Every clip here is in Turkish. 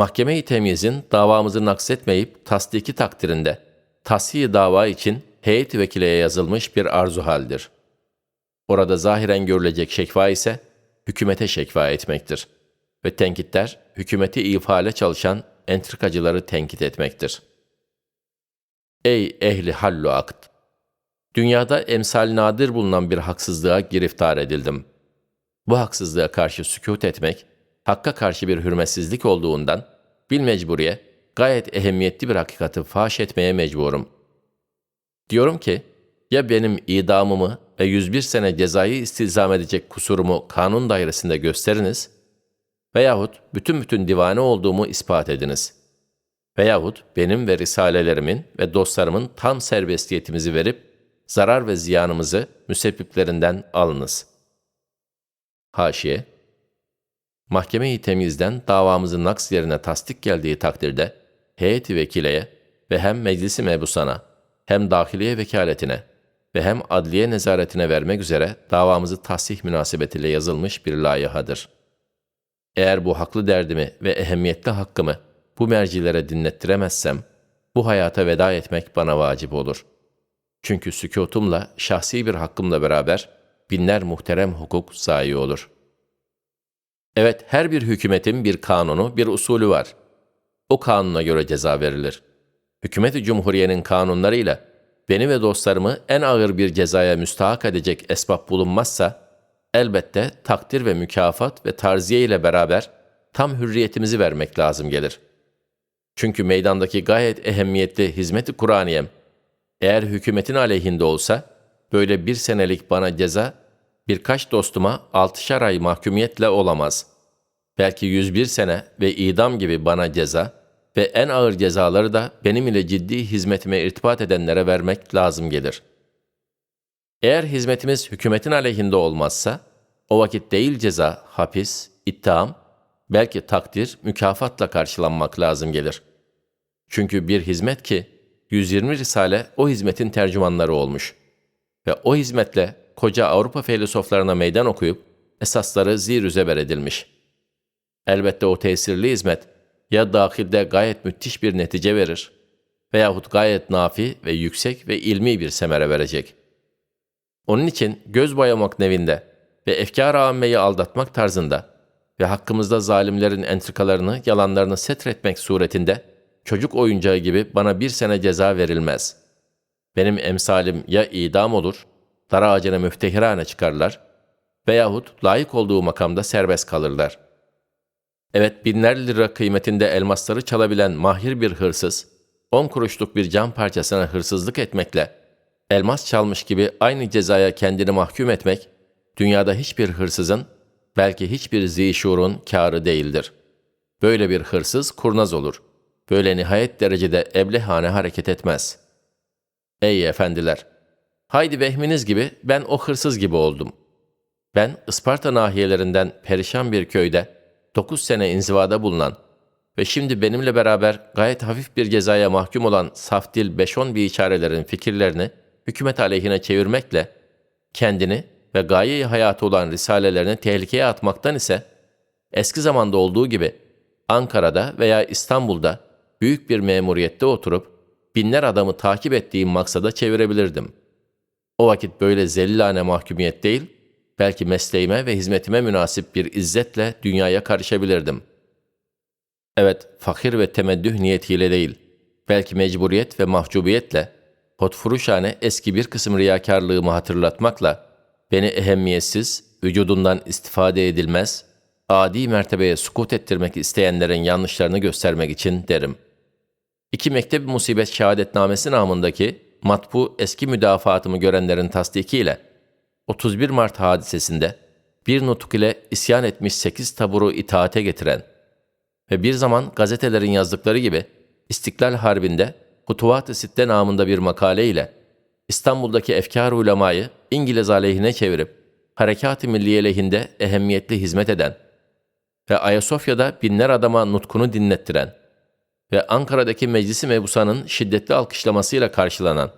Mahkeme-i temyizin davamızı naksetmeyip tasdiki takdirinde tashiye dava için heyet vekileye yazılmış bir arzu haldir. Orada zahiren görülecek şekva ise hükümete şekva etmektir. Ve tenkitler hükümeti ifale çalışan entrikacıları tenkit etmektir. Ey ehli hallu akt! Dünyada emsal nadir bulunan bir haksızlığa giriftar edildim. Bu haksızlığa karşı sükut etmek, hakka karşı bir hürmetsizlik olduğundan, bil mecburiye, gayet ehemmiyetli bir hakikati faş etmeye mecburum. Diyorum ki, ya benim idamımı ve 101 sene cezayı istilzam edecek kusurumu kanun dairesinde gösteriniz veyahut bütün bütün divane olduğumu ispat ediniz. Veyahut benim ve risalelerimin ve dostlarımın tam serbestiyetimizi verip zarar ve ziyanımızı müsebbiplerinden alınız. Haşiye Mahkeme-i temizden davamızın naks yerine tasdik geldiği takdirde heyeti vekileye ve hem meclisi mebusana hem dahiliye vekaletine ve hem adliye nezaretine vermek üzere davamızı tahsih münasebetiyle yazılmış bir layihadır. Eğer bu haklı derdimi ve ehemmiyetli hakkımı bu mercilere dinlettiremezsem, bu hayata veda etmek bana vacip olur. Çünkü sükutumla, şahsi bir hakkımla beraber binler muhterem hukuk zayi olur. Evet, her bir hükümetin bir kanunu, bir usulü var. O kanuna göre ceza verilir. Hükümeti Cumhuriye'nin kanunlarıyla beni ve dostlarımı en ağır bir cezaya müstahak edecek esbab bulunmazsa, elbette takdir ve mükafat ve tarziye ile beraber tam hürriyetimizi vermek lazım gelir. Çünkü meydandaki gayet ehemmiyetli hizmeti Kur'aniyem, eğer hükümetin aleyhinde olsa, böyle bir senelik bana ceza, birkaç dostuma altışar ay mahkumiyetle olamaz. Belki 101 sene ve idam gibi bana ceza ve en ağır cezaları da benim ile ciddi hizmetime irtibat edenlere vermek lazım gelir. Eğer hizmetimiz hükümetin aleyhinde olmazsa, o vakit değil ceza, hapis, ittiham, belki takdir, mükafatla karşılanmak lazım gelir. Çünkü bir hizmet ki, 120 risale o hizmetin tercümanları olmuş. Ve o hizmetle koca Avrupa filozoflarına meydan okuyup, esasları zir zeber edilmiş. Elbette o tesirli hizmet, ya dahilde gayet müthiş bir netice verir veyahut gayet nafi ve yüksek ve ilmi bir semere verecek. Onun için göz boyamak nevinde ve efkar-ı ammeyi aldatmak tarzında ve hakkımızda zalimlerin entrikalarını, yalanlarını setretmek suretinde çocuk oyuncağı gibi bana bir sene ceza verilmez. Benim emsalim ya idam olur, dar ağacına müftehirane çıkarlar veyahut layık olduğu makamda serbest kalırlar. Evet binler lira kıymetinde elmasları çalabilen mahir bir hırsız, on kuruşluk bir cam parçasına hırsızlık etmekle, elmas çalmış gibi aynı cezaya kendini mahkum etmek, dünyada hiçbir hırsızın, belki hiçbir zişurun kârı değildir. Böyle bir hırsız kurnaz olur.'' böyle nihayet derecede eblehane hareket etmez. Ey efendiler! Haydi vehminiz gibi ben o hırsız gibi oldum. Ben Isparta nahiyelerinden perişan bir köyde 9 sene inzivada bulunan ve şimdi benimle beraber gayet hafif bir cezaya mahkum olan safdil 5-10 biçarelerin fikirlerini hükümet aleyhine çevirmekle kendini ve gaye hayatı olan risalelerini tehlikeye atmaktan ise eski zamanda olduğu gibi Ankara'da veya İstanbul'da büyük bir memuriyette oturup binler adamı takip ettiğim maksada çevirebilirdim. O vakit böyle zellane mahkumiyet değil, belki mesleğime ve hizmetime münasip bir izzetle dünyaya karışabilirdim. Evet, fakir ve temeddüh niyetiyle değil, belki mecburiyet ve mahcubiyetle, hotfuruşane eski bir kısım riyakarlığımı hatırlatmakla, beni ehemmiyetsiz, vücudundan istifade edilmez, adi mertebeye sukut ettirmek isteyenlerin yanlışlarını göstermek için derim.'' İki mektep musibet şehadetnamesi namındaki matbu eski müdafaatımı görenlerin tasdikiyle 31 Mart hadisesinde bir nutuk ile isyan etmiş 8 taburu itaate getiren ve bir zaman gazetelerin yazdıkları gibi İstiklal Harbi'nde Hutuvat-ı Sitte namında bir makale ile İstanbul'daki efkar ulemayı İngiliz aleyhine çevirip Harekat-ı Milliye lehinde ehemmiyetli hizmet eden ve Ayasofya'da binler adama nutkunu dinlettiren ve Ankara'daki meclisi mebusanın şiddetli alkışlamasıyla karşılanan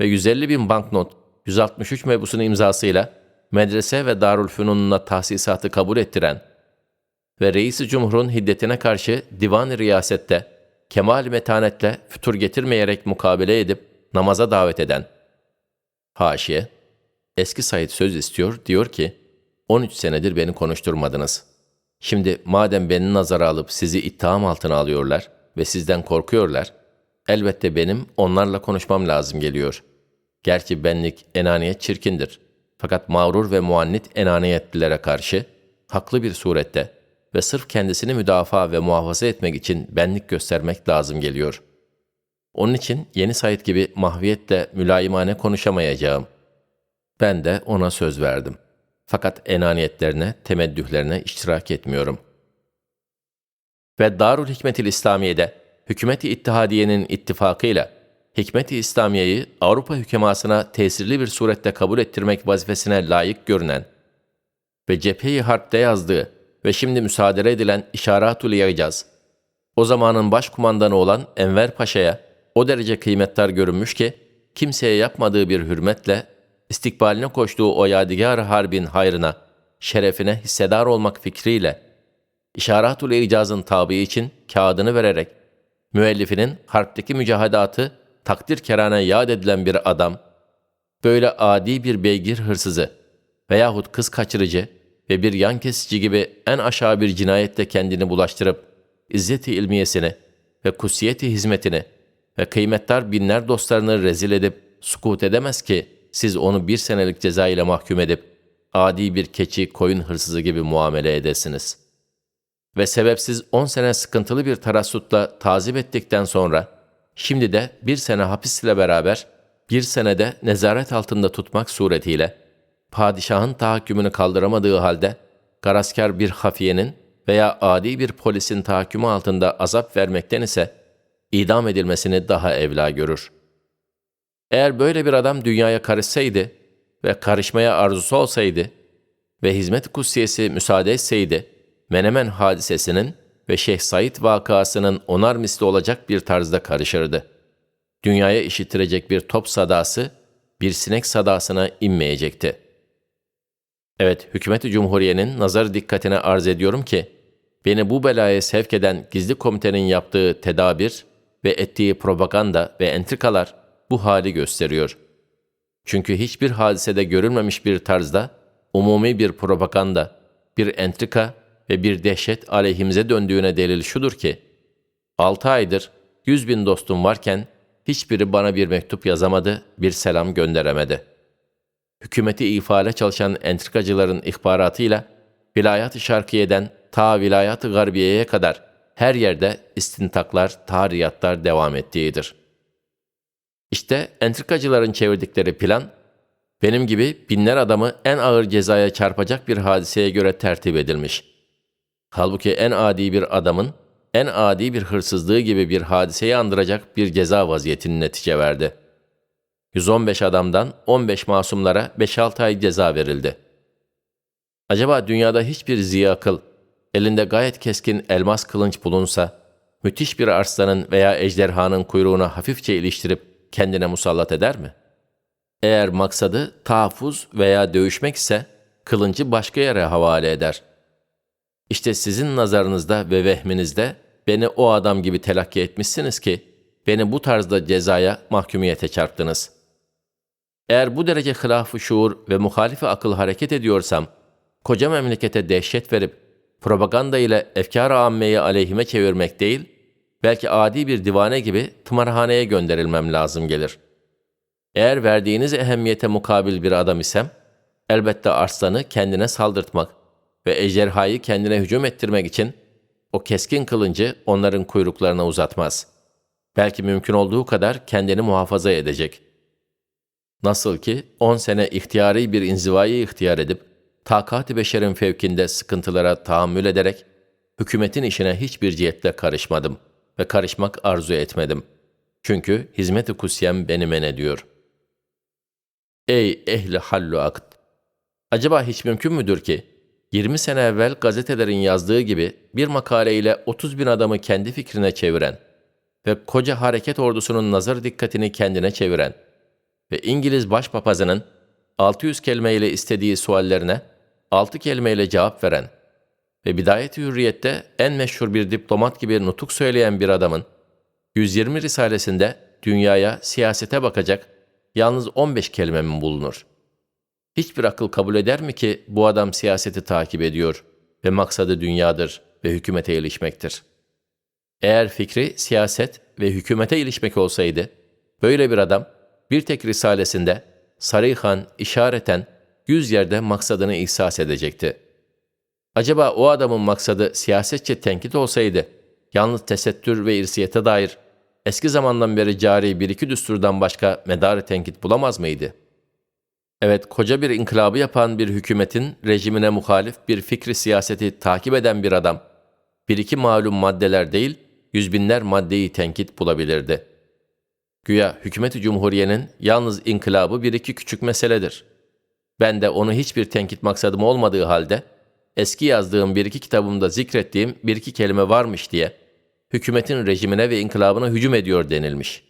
ve 150 bin banknot 163 mebusun imzasıyla medrese ve darülfünununa tahsisatı kabul ettiren ve reisi cumhurun hiddetine karşı divan-ı riyasette kemal metanetle fütur getirmeyerek mukabele edip namaza davet eden. Haşiye, eski Said söz istiyor, diyor ki, 13 senedir beni konuşturmadınız. Şimdi madem beni nazara alıp sizi ittiham altına alıyorlar ve sizden korkuyorlar, elbette benim onlarla konuşmam lazım geliyor. Gerçi benlik, enaniyet çirkindir. Fakat mağrur ve muannit enaniyetlilere karşı, haklı bir surette ve sırf kendisini müdafaa ve muhafaza etmek için benlik göstermek lazım geliyor. Onun için yeni Said gibi mahviyetle mülayimane konuşamayacağım. Ben de ona söz verdim. Fakat enaniyetlerine, temeddühlerine iştirak etmiyorum. Ve Darül Hikmetil İslamiye'de Hükümet-i İttihadiye'nin ittifakıyla Hikmet-i İslamiye'yi Avrupa hükemasına tesirli bir surette kabul ettirmek vazifesine layık görünen ve cepheyi harpte yazdığı ve şimdi müsaade edilen İşaratul Yaycaz, o zamanın başkumandanı olan Enver Paşa'ya o derece kıymettar görünmüş ki, kimseye yapmadığı bir hürmetle, istikbaline koştuğu o yadigar harbin hayrına, şerefine hissedar olmak fikriyle, İşaratul İcaz'ın tabi için kağıdını vererek, müellifinin harpteki mücahadatı takdir kerane yad edilen bir adam, böyle adi bir beygir hırsızı veyahut kız kaçırıcı ve bir yan kesici gibi en aşağı bir cinayette kendini bulaştırıp, izzeti ilmiyesini ve kusiyeti hizmetini ve kıymettar binler dostlarını rezil edip sukut edemez ki siz onu bir senelik ceza ile mahkum edip adi bir keçi koyun hırsızı gibi muamele edesiniz. Ve sebepsiz on sene sıkıntılı bir tarassutla tazip ettikten sonra şimdi de bir sene hapisle beraber bir senede nezaret altında tutmak suretiyle padişahın tahakkümünü kaldıramadığı halde garaskar bir hafiyenin veya adi bir polisin tahakkümü altında azap vermekten ise idam edilmesini daha evla görür. Eğer böyle bir adam dünyaya karışsaydı ve karışmaya arzusu olsaydı ve hizmet kutsiyesi müsaade etseydi, Menemen hadisesinin ve Şeyh Said vakasının onar misli olacak bir tarzda karışırdı. Dünyaya işittirecek bir top sadası, bir sinek sadasına inmeyecekti. Evet, hükümeti cumhuriyenin nazar dikkatine arz ediyorum ki, beni bu belaya sevk eden gizli komitenin yaptığı tedabir ve ettiği propaganda ve entrikalar bu hali gösteriyor. Çünkü hiçbir hadisede görülmemiş bir tarzda umumi bir propaganda, bir entrika ve bir dehşet aleyhimize döndüğüne delil şudur ki, 6 aydır 100 bin dostum varken hiçbiri bana bir mektup yazamadı, bir selam gönderemedi. Hükümeti ifade çalışan entrikacıların ihbaratıyla vilayat-ı şarkiyeden ta vilayat-ı garbiyeye kadar her yerde istintaklar, tariyatlar devam ettiğidir. İşte entrikacıların çevirdikleri plan, benim gibi binler adamı en ağır cezaya çarpacak bir hadiseye göre tertip edilmiş. Halbuki en adi bir adamın, en adi bir hırsızlığı gibi bir hadiseyi andıracak bir ceza vaziyetini netice verdi. 115 adamdan 15 masumlara 5-6 ay ceza verildi. Acaba dünyada hiçbir ziya akıl, elinde gayet keskin elmas kılınç bulunsa, müthiş bir arslanın veya ejderhanın kuyruğuna hafifçe iliştirip kendine musallat eder mi? Eğer maksadı tahaffuz veya dövüşmek ise kılıncı başka yere havale eder. İşte sizin nazarınızda ve vehminizde beni o adam gibi telakki etmişsiniz ki, beni bu tarzda cezaya mahkumiyete çarptınız. Eğer bu derece hilaf şuur ve muhalifi akıl hareket ediyorsam, koca memlekete dehşet verip propaganda ile efkar-ı ammeyi aleyhime çevirmek değil, belki adi bir divane gibi tımarhaneye gönderilmem lazım gelir. Eğer verdiğiniz ehemmiyete mukabil bir adam isem, elbette arslanı kendine saldırtmak ve ejderhayı kendine hücum ettirmek için o keskin kılıncı onların kuyruklarına uzatmaz. Belki mümkün olduğu kadar kendini muhafaza edecek. Nasıl ki on sene ihtiyari bir inzivayı ihtiyar edip, takat-ı beşerin fevkinde sıkıntılara tahammül ederek, hükümetin işine hiçbir cihetle karışmadım ve karışmak arzu etmedim. Çünkü hizmet-i kusyem beni men ediyor. Ey ehli hallu akd! Acaba hiç mümkün müdür ki, 20 sene evvel gazetelerin yazdığı gibi bir makaleyle 30 bin adamı kendi fikrine çeviren ve koca hareket ordusunun nazar dikkatini kendine çeviren ve İngiliz başpapazının 600 kelimeyle istediği suallerine 6 kelimeyle cevap veren ve Bidayet-i Hürriyet'te en meşhur bir diplomat gibi nutuk söyleyen bir adamın 120 risalesinde dünyaya, siyasete bakacak yalnız 15 kelime bulunur? Hiçbir akıl kabul eder mi ki bu adam siyaseti takip ediyor ve maksadı dünyadır ve hükümete ilişmektir? Eğer fikri siyaset ve hükümete ilişmek olsaydı, böyle bir adam bir tek risalesinde sarıyhan işareten yüz yerde maksadını ihsas edecekti. Acaba o adamın maksadı siyasetçe tenkit olsaydı, yalnız tesettür ve irsiyete dair eski zamandan beri cari bir iki düsturdan başka medarı tenkit bulamaz mıydı? Evet, koca bir inkılabı yapan bir hükümetin rejimine muhalif bir fikri siyaseti takip eden bir adam, bir iki malum maddeler değil, yüz binler maddeyi tenkit bulabilirdi. Güya hükümeti cumhuriyenin yalnız inkılabı bir iki küçük meseledir. Ben de onu hiçbir tenkit maksadım olmadığı halde, eski yazdığım bir iki kitabımda zikrettiğim bir iki kelime varmış diye, hükümetin rejimine ve inkılabına hücum ediyor denilmiş.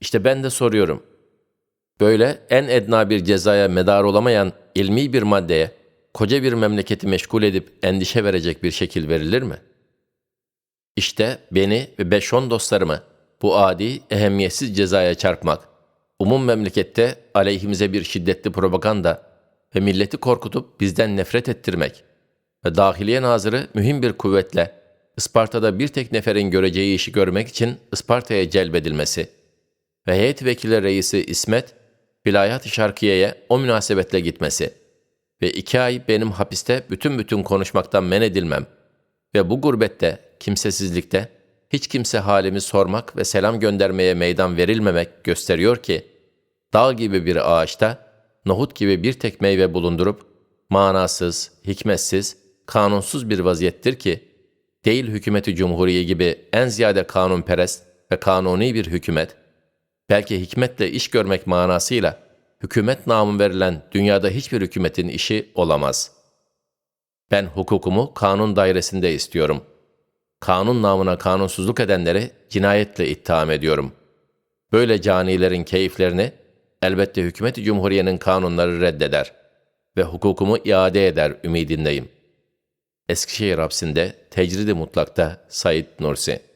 İşte ben de soruyorum. Böyle en edna bir cezaya medar olamayan ilmi bir maddeye, koca bir memleketi meşgul edip endişe verecek bir şekil verilir mi? İşte beni ve beş on dostlarımı bu adi, ehemmiyetsiz cezaya çarpmak, umum memlekette aleyhimize bir şiddetli propaganda ve milleti korkutup bizden nefret ettirmek ve dahiliye nazırı mühim bir kuvvetle Isparta'da bir tek neferin göreceği işi görmek için Isparta'ya celbedilmesi ve heyet vekili reisi İsmet, vilayet-i şarkiyeye o münasebetle gitmesi ve iki ay benim hapiste bütün bütün konuşmaktan men edilmem ve bu gurbette, kimsesizlikte, hiç kimse halimi sormak ve selam göndermeye meydan verilmemek gösteriyor ki, dağ gibi bir ağaçta, nohut gibi bir tek meyve bulundurup, manasız, hikmetsiz, kanunsuz bir vaziyettir ki, değil hükümeti cumhuriye gibi en ziyade kanunperest ve kanuni bir hükümet, belki hikmetle iş görmek manasıyla, hükümet namı verilen dünyada hiçbir hükümetin işi olamaz. Ben hukukumu kanun dairesinde istiyorum. Kanun namına kanunsuzluk edenleri cinayetle ittiham ediyorum. Böyle canilerin keyiflerini elbette hükümet-i cumhuriyenin kanunları reddeder ve hukukumu iade eder ümidindeyim. Eskişehir hapsinde tecrid-i mutlakta Said Nursi